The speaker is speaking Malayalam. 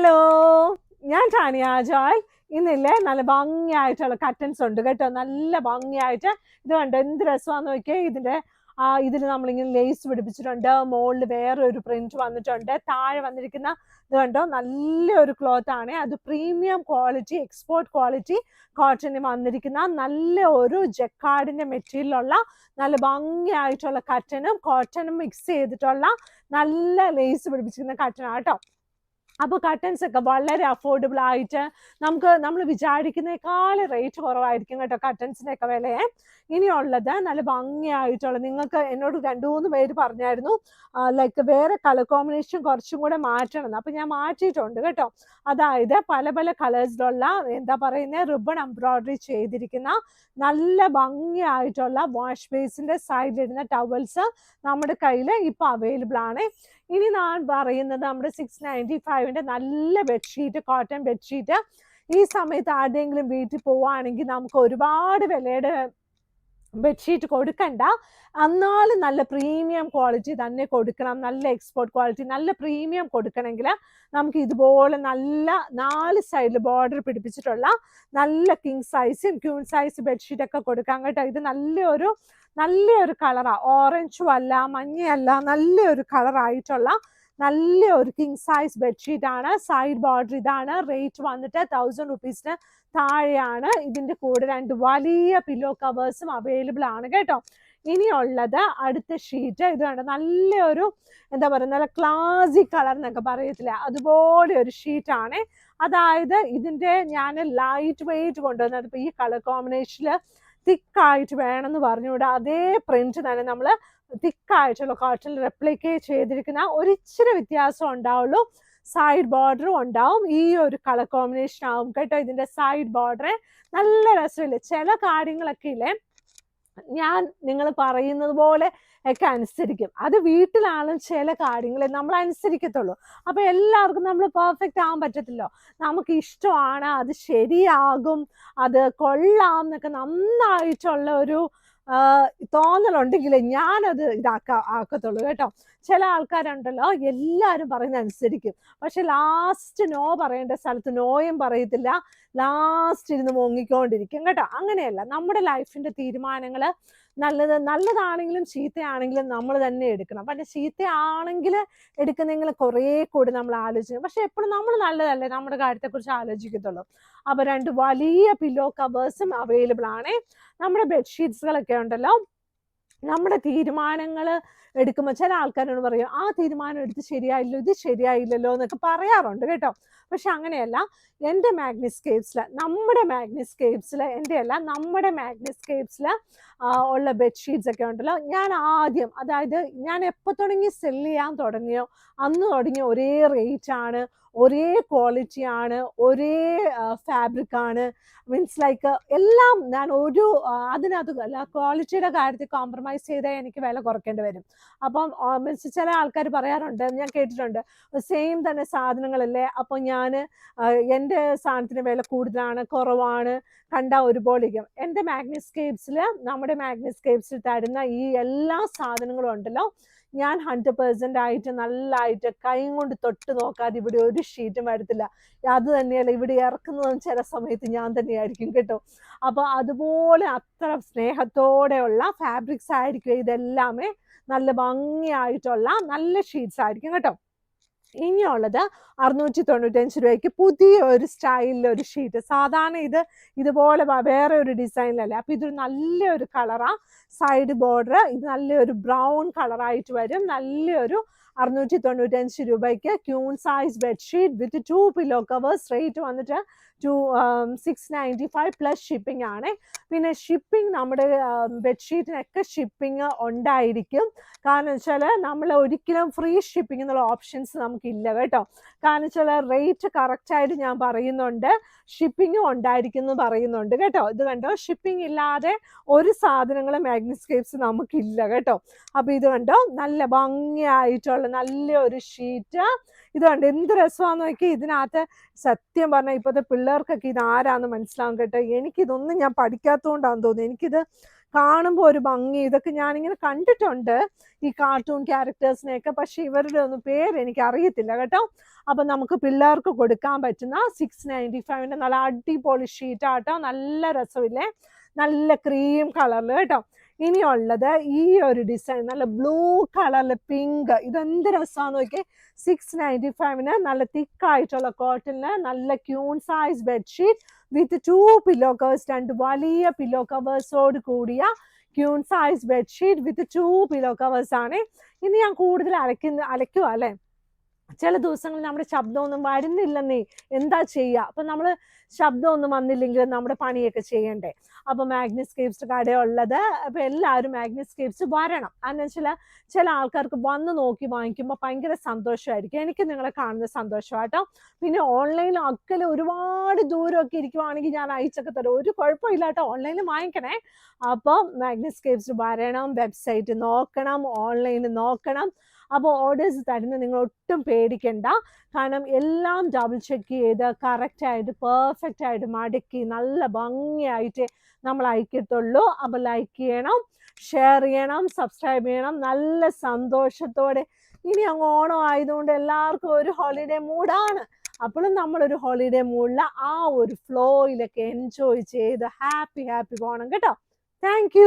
ഹലോ ഞാൻ ടാനിയ ജോയ്. ഇന്നില്ലേ നല്ല ഭംഗിയായിട്ടുള്ള കട്ടൻസ് ഉണ്ട് കേട്ടോ. നല്ല ഭംഗിയായിട്ട് ഇത് കണ്ടോ എന്ത് രസമാന്ന് നോക്കിയാൽ ഇതിന്റെ ആ ഇതിൽ നമ്മളിങ്ങനെ ലേസ് പിടിപ്പിച്ചിട്ടുണ്ട്. മുകളിൽ വേറെ ഒരു പ്രിന്റ് വന്നിട്ടുണ്ട്. താഴെ വന്നിരിക്കുന്ന ഇത് കണ്ടോ നല്ലൊരു ക്ലോത്ത് ആണ്. അത് പ്രീമിയം ക്വാളിറ്റി എക്സ്പോർട്ട് ക്വാളിറ്റി കോട്ടണിൽ വന്നിരിക്കുന്ന നല്ല ഒരു ജക്കാർഡിന്റെ മെറ്റീരിയലുള്ള നല്ല ഭംഗിയായിട്ടുള്ള കട്ടനും കോട്ടനും മിക്സ് ചെയ്തിട്ടുള്ള നല്ല ലേസ് പിടിപ്പിച്ചിരിക്കുന്ന കട്ടനാണ് കേട്ടോ. അപ്പോൾ കട്ടൻസ് ഒക്കെ വളരെ അഫോർഡബിൾ ആയിട്ട് നമുക്ക് നമ്മൾ വിചാരിക്കുന്നേക്കാൾ റേറ്റ് കുറവായിരിക്കും കേട്ടോ കട്ടൻസിന്റെ ഒക്കെ വിലയെ. ഇനിയുള്ളത് നല്ല ഭംഗിയായിട്ടുള്ള നിങ്ങൾക്ക് എന്നോട് രണ്ടു മൂന്ന് പേര് പറഞ്ഞായിരുന്നു ലൈക്ക് വേറെ കളർ കോമ്പിനേഷൻ കുറച്ചും കൂടെ മാറ്റണം. അപ്പം ഞാൻ മാറ്റിയിട്ടുണ്ട് കേട്ടോ. അതായത് പല പല കളേഴ്സിലുള്ള എന്താ പറയുന്നത് റിബൺ എംബ്രോയിഡറി ചെയ്തിരിക്കുന്ന നല്ല ഭംഗിയായിട്ടുള്ള വാഷ് ബേസിന്റെ സൈഡിലിടുന്ന ടവൽസ് നമ്മുടെ കയ്യിൽ ഇപ്പോൾ അവൈലബിൾ ആണ്. ഇനി ഞാൻ പറയുന്നത് നമ്മുടെ സിക്സ് നയന്റി ഫൈവിന്റെ നല്ല ബെഡ്ഷീറ്റ് കോട്ടൺ ബെഡ്ഷീറ്റ് ഈ സമയത്ത് ആരുടെയെങ്കിലും വീട്ടിൽ പോവുകയാണെങ്കിൽ നമുക്ക് ഒരുപാട് വിലയുടെ ബെഡ്ഷീറ്റ് കൊടുക്കണ്ട. എന്നാലും നല്ല പ്രീമിയം ക്വാളിറ്റി തന്നെ കൊടുക്കണം. നല്ല എക്സ്പോർട്ട് ക്വാളിറ്റി നല്ല പ്രീമിയം കൊടുക്കണമെങ്കിൽ നമുക്ക് ഇതുപോലെ നല്ല നാല് സൈഡിൽ ബോർഡർ പിടിപ്പിച്ചിട്ടുള്ള നല്ല കിങ് സൈസും ക്യൂൺ സൈസ് ബെഡ്ഷീറ്റ് ഒക്കെ കൊടുക്കാം കേട്ടോ. ഇത് നല്ലൊരു നല്ലൊരു കളറാണ് ഓറഞ്ചും അല്ല മഞ്ഞയല്ല നല്ലൊരു കളറായിട്ടുള്ള നല്ല ഒരു കിങ് സൈസ് ബെഡ്ഷീറ്റ് ആണ്. സൈഡ് ബോർഡർ ഇതാണ്. റേറ്റ് വന്നിട്ട് തൗസൻഡ് റുപ്പീസിന് താഴെയാണ്. ഇതിന്റെ കൂടെ രണ്ട് വലിയ പില്ലോ കവേഴ്സും അവൈലബിൾ ആണ് കേട്ടോ. ഇനിയുള്ളത് അടുത്ത ഷീറ്റ് ഇത് കണ്ടോ? നല്ലൊരു എന്താ പറയുക നല്ല ക്ലാസി കളർ എന്നൊക്കെ പറയത്തില്ല? അതുപോലെ ഒരു ഷീറ്റ് ആണ്. അതായത് ഇതിന്റെ ഞാൻ ലൈറ്റ് വെയിറ്റ് കൊണ്ടുവന്നത്. ഇപ്പോൾ ഈ കളർ കോമ്പിനേഷനിൽ തിക്കായിട്ട് വേണമെന്ന് പറഞ്ഞുകൂടെ. അതേ പ്രിന്റ് തന്നെ നമ്മൾ തിക്കായിട്ടുള്ള കോട്ടണിൽ റെപ്ലിക്കേറ്റ് ചെയ്തിരിക്കുന്ന ഒരിച്ചിരി വ്യത്യാസം ഉണ്ടാവുള്ളൂ. സൈഡ് ബോർഡറും ഉണ്ടാവും. ഈ ഒരു കളർ കോമ്പിനേഷൻ ആവും കേട്ടോ ഇതിന്റെ സൈഡ് ബോർഡർ നല്ല രസമില്ല? ചില കാര്യങ്ങളൊക്കെ ഇല്ലേ? ഞാൻ നിങ്ങൾ പറയുന്നത് പോലെ ഒക്കെ അനുസരിക്കും. അത് വീട്ടിലാണ് ചില കാര്യങ്ങൾ നമ്മൾ അനുസരിക്കത്തുള്ളൂ. അപ്പൊ എല്ലാവർക്കും നമ്മൾ പെർഫെക്റ്റ് ആവാൻ പറ്റത്തില്ലോ. നമുക്ക് ഇഷ്ടമാണ് അത് ശരിയാകും അത് കൊള്ളാം എന്നൊക്കെ നന്നായിട്ടുള്ള ഒരു തോന്നലുണ്ടെങ്കിൽ ഞാനത് ഇതാക്ക ആക്കത്തുള്ളൂ കേട്ടോ. ചില ആൾക്കാരുണ്ടല്ലോ എല്ലാവരും പറയുന്ന അനുസരിക്കും പക്ഷെ ലാസ്റ്റ് നോ പറയേണ്ട സ്ഥലത്ത് നോയും പറയത്തില്ല. ലാസ്റ്റ് ഇരുന്ന് മുങ്ങിക്കൊണ്ടിരിക്കും. കേട്ടോ? അങ്ങനെയല്ല. നമ്മുടെ ലൈഫിന്റെ തീരുമാനങ്ങൾ നല്ലത് നല്ലതാണെങ്കിലും ചീത്തയാണെങ്കിലും നമ്മൾ തന്നെ എടുക്കണം. പക്ഷെ ചീത്തയാണെങ്കിൽ എടുക്കുന്നെങ്കിൽ കുറേ കൂടി നമ്മൾ ആലോചിക്കും പക്ഷെ എപ്പോഴും നമ്മൾ നല്ലതല്ലേ? നമ്മുടെ കാര്യത്തെക്കുറിച്ച് ആലോചിക്കത്തുള്ളൂ. അപ്പോൾ രണ്ട് വലിയ പില്ലോ കവേഴ്സും അവൈലബിൾ ആണ്. നമ്മുടെ ബെഡ്ഷീറ്റ്സുകളൊക്കെ ഉണ്ടല്ലോ. നമ്മുടെ തീരുമാനങ്ങൾ എടുക്കുമ്പോൾ ചില ആൾക്കാരോട് പറയും ആ തീരുമാനം എടുത്ത് ശരിയായില്ലോ ഇത് ശരിയായില്ലല്ലോ എന്നൊക്കെ പറയാറുണ്ട് കേട്ടോ. പക്ഷെ അങ്ങനെയല്ല എന്റെ മാഗ്നിസ്കേപ്സിൽ നമ്മുടെ മാഗ്നിസ്കേപ്സിൽ എന്റെ അല്ല നമ്മുടെ മാഗ്നിസ്കേപ്സിൽ ഉള്ള ബെഡ്ഷീറ്റ്സ് ഒക്കെ ഉണ്ടല്ലോ. ഞാൻ ആദ്യം അതായത് ഞാൻ എപ്പോൾ തുടങ്ങി സെൽ ചെയ്യാൻ തുടങ്ങിയോ അന്ന് തുടങ്ങിയ ഒരേ റേറ്റ് ആണ് ഒരേ ക്വാളിറ്റി ആണ് ഒരേ ഫാബ്രിക് ആണ്. മീൻസ് ലൈക്ക് എല്ലാം ഞാൻ ഒരു അതിനകത്ത് അല്ല ക്വാളിറ്റിയുടെ കാര്യത്തിൽ കോംപ്രമൈസ് ചെയ്താൽ എനിക്ക് വില കുറയ്ക്കേണ്ടി വരും. അപ്പം മീൻസ് ചില ആൾക്കാർ പറയാറുണ്ട് ഞാൻ കേട്ടിട്ടുണ്ട് സെയിം തന്നെ സാധനങ്ങളല്ലേ അപ്പോൾ ഞാൻ എന്റെ സാധനത്തിന് വില കൂടുതലാണ് കുറവാണ് കണ്ട ഒരുപോലിരിക്കും എന്റെ മാഗ്നസ്കേപ്സിൽ നമ്മുടെ മാഗ്നസ്കേപ്സിൽ തരുന്ന ഈ എല്ലാ സാധനങ്ങളും ഉണ്ടല്ലോ ഞാൻ ഹൺഡ്രഡ് പെർസെന്റ് ആയിട്ട് നല്ലതായിട്ട് കൈ കൊണ്ട് തൊട്ട് നോക്കാതെ ഇവിടെ ഒരു ഷീറ്റും വരത്തില്ല അത് തന്നെയല്ല ഇവിടെ ഇറക്കുന്നതും ചില സമയത്ത് ഞാൻ തന്നെയായിരിക്കും കേട്ടോ. അപ്പോൾ അതുപോലെ അത്ര സ്നേഹത്തോടെയുള്ള ഫാബ്രിക്സ് ആയിരിക്കും ഇതെല്ലാമേ നല്ല ഭംഗിയായിട്ടുള്ള നല്ല ഷീറ്റ്സ് ആയിരിക്കും കേട്ടോ. ഇനിയുള്ളത് അറുന്നൂറ്റി തൊണ്ണൂറ്റഞ്ച് രൂപയ്ക്ക് പുതിയ ഒരു സ്റ്റൈലിൽ ഒരു ഷീറ്റ് സാധാരണ ഇത് ഇതുപോലെ വേറെ ഒരു ഡിസൈനിലല്ല അപ്പൊ ഇതൊരു നല്ലൊരു കളറാണ് സൈഡ് ബോർഡർ ഇത് നല്ലൊരു ബ്രൗൺ കളറായിട്ട് വരും. നല്ലൊരു അറുന്നൂറ്റി തൊണ്ണൂറ്റഞ്ച് രൂപയ്ക്ക് queen size bedsheet with two pillow covers rate വന്നിട്ട് two six ninety five plus shipping ആണ്. പിന്നെ ഷിപ്പിംഗ് നമ്മുടെ ബെഡ്ഷീറ്റിനൊക്കെ ഷിപ്പിംഗ് ഉണ്ടായിരിക്കും. കാരണം വെച്ചാൽ നമ്മൾ ഒരിക്കലും ഫ്രീ ഷിപ്പിംഗ് എന്നുള്ള ഓപ്ഷൻസ് നമുക്കില്ല കേട്ടോ. കാരണം വെച്ചാൽ റേറ്റ് കറക്റ്റായിട്ട് ഞാൻ പറയുന്നുണ്ട്. ഷിപ്പിംഗ് ഉണ്ടായിരിക്കും എന്ന് പറയുന്നുണ്ട് കേട്ടോ. ഇത് കണ്ടോ? ഷിപ്പിംഗ് ഇല്ലാതെ ഒരു സാധനങ്ങളും മാഗ്നിസ്കേപ്സ് നമുക്കില്ല കേട്ടോ. അപ്പോൾ ഇത് കണ്ടോ? നല്ല ഭംഗിയായിട്ടുള്ള നല്ലൊരു ഷീറ്റ്. ഇത് കണ്ട്? എന്ത് രസമാണെന്ന് നോക്കി ഇതിനകത്ത് സത്യം പറഞ്ഞാൽ ഇപ്പോഴത്തെ പിള്ളേർക്കൊക്കെ ഇത് ആരാന്ന് മനസ്സിലാവും കേട്ടോ. എനിക്കിതൊന്നും ഞാൻ പഠിക്കാത്തതുകൊണ്ടാണെന്ന് തോന്നുന്നു. എനിക്കിത് കാണുമ്പോൾ ഒരു ഭംഗി. ഇതൊക്കെ ഞാനിങ്ങനെ കണ്ടിട്ടുണ്ട്. ഈ കാർട്ടൂൺ ക്യാരക്ടേഴ്സിനെയൊക്കെ പക്ഷെ ഇവരുടെ ഒന്നും പേര് എനിക്ക് അറിയത്തില്ല കേട്ടോ. അപ്പൊ നമുക്ക് പിള്ളേർക്ക് കൊടുക്കാൻ പറ്റുന്ന സിക്സ് നയന്റി ഫൈവിന്റെ നല്ല അടിപൊളി ഷീറ്റാട്ടോ നല്ല രസമില്ലേ? നല്ല ക്രീം കളറിൽ കേട്ടോ. ഇനിയുള്ളത് ഈ ഒരു ഡിസൈൻ നല്ല ബ്ലൂ കളറിൽ പിങ്ക് ഇതെന്ത് രസമാണെന്ന് നോക്കിയേ? സിക്സ് നയന്റി ഫൈവിന് നല്ല തിക്കായിട്ടുള്ള കോട്ടണിൽ നല്ല queen size bedsheet with two pillow covers രണ്ട് വലിയ പില്ലോ കവേഴ്സോട് കൂടിയ queen size bedsheet with two pillow covers ആണ്. ഇനി ഞാൻ കൂടുതൽ അലക്കുന്ന അലക്കുക അല്ലേ? ചില ദിവസങ്ങളിൽ നമ്മുടെ ശബ്ദമൊന്നും വരുന്നില്ലെന്നേ. എന്താ ചെയ്യുക അപ്പം നമ്മൾ ശബ്ദമൊന്നും വന്നില്ലെങ്കിൽ നമ്മുടെ പണിയൊക്കെ ചെയ്യണ്ടേ? അപ്പോൾ മാഗ്നിസ്കേപ്സ് കടയുള്ളത് അപ്പോൾ എല്ലാവരും മാഗ്നിസ്കേപ്സ് വരണം. അതെന്ന് വെച്ചാൽ ചില ആൾക്കാർക്ക് വന്ന് നോക്കി വാങ്ങിക്കുമ്പോൾ ഭയങ്കര സന്തോഷമായിരിക്കും. എനിക്ക് നിങ്ങളെ കാണുന്ന സന്തോഷമായിട്ടോ പിന്നെ ഓൺലൈനിൽ അക്കലെ ഒരുപാട് ദൂരമൊക്കെ ഇരിക്കുവാണെങ്കിൽ ഞാൻ അയച്ചൊക്കെ തരും. ഒരു കുഴപ്പമില്ല കേട്ടോ ഓൺലൈനിൽ വാങ്ങിക്കണേ. അപ്പോൾ മാഗ്നിസ്കേപ്സ് വരണം വെബ്സൈറ്റ് നോക്കണം ഓൺലൈനിൽ നോക്കണം. അപ്പോൾ ഓർഡേഴ്സ് തരുന്ന നിങ്ങൾ ഒട്ടും പേടിക്കണ്ട. കാരണം എല്ലാം ഡബിൾ ചെക്ക് ചെയ്ത് കറക്റ്റായിട്ട് പെർഫെക്റ്റ് ആയിട്ട് മടക്കി നല്ല ഭംഗിയായിട്ട് നമ്മൾ അയക്കത്തുള്ളൂ. അപ്പോൾ ലൈക്ക് ചെയ്യണം ഷെയർ ചെയ്യണം സബ്സ്ക്രൈബ് ചെയ്യണം. നല്ല സന്തോഷത്തോടെ. ഇനി അങ്ങ് ഓണം ആയതുകൊണ്ട് എല്ലാവർക്കും ഒരു ഹോളിഡേ മൂഡാണ് അപ്പോഴും നമ്മളൊരു ഹോളിഡേ മൂഡിൽ ആ ഒരു ഫ്ലോയിലൊക്കെ എൻജോയ് ചെയ്ത് ഹാപ്പി ഹാപ്പി പോകണം കേട്ടോ. താങ്ക്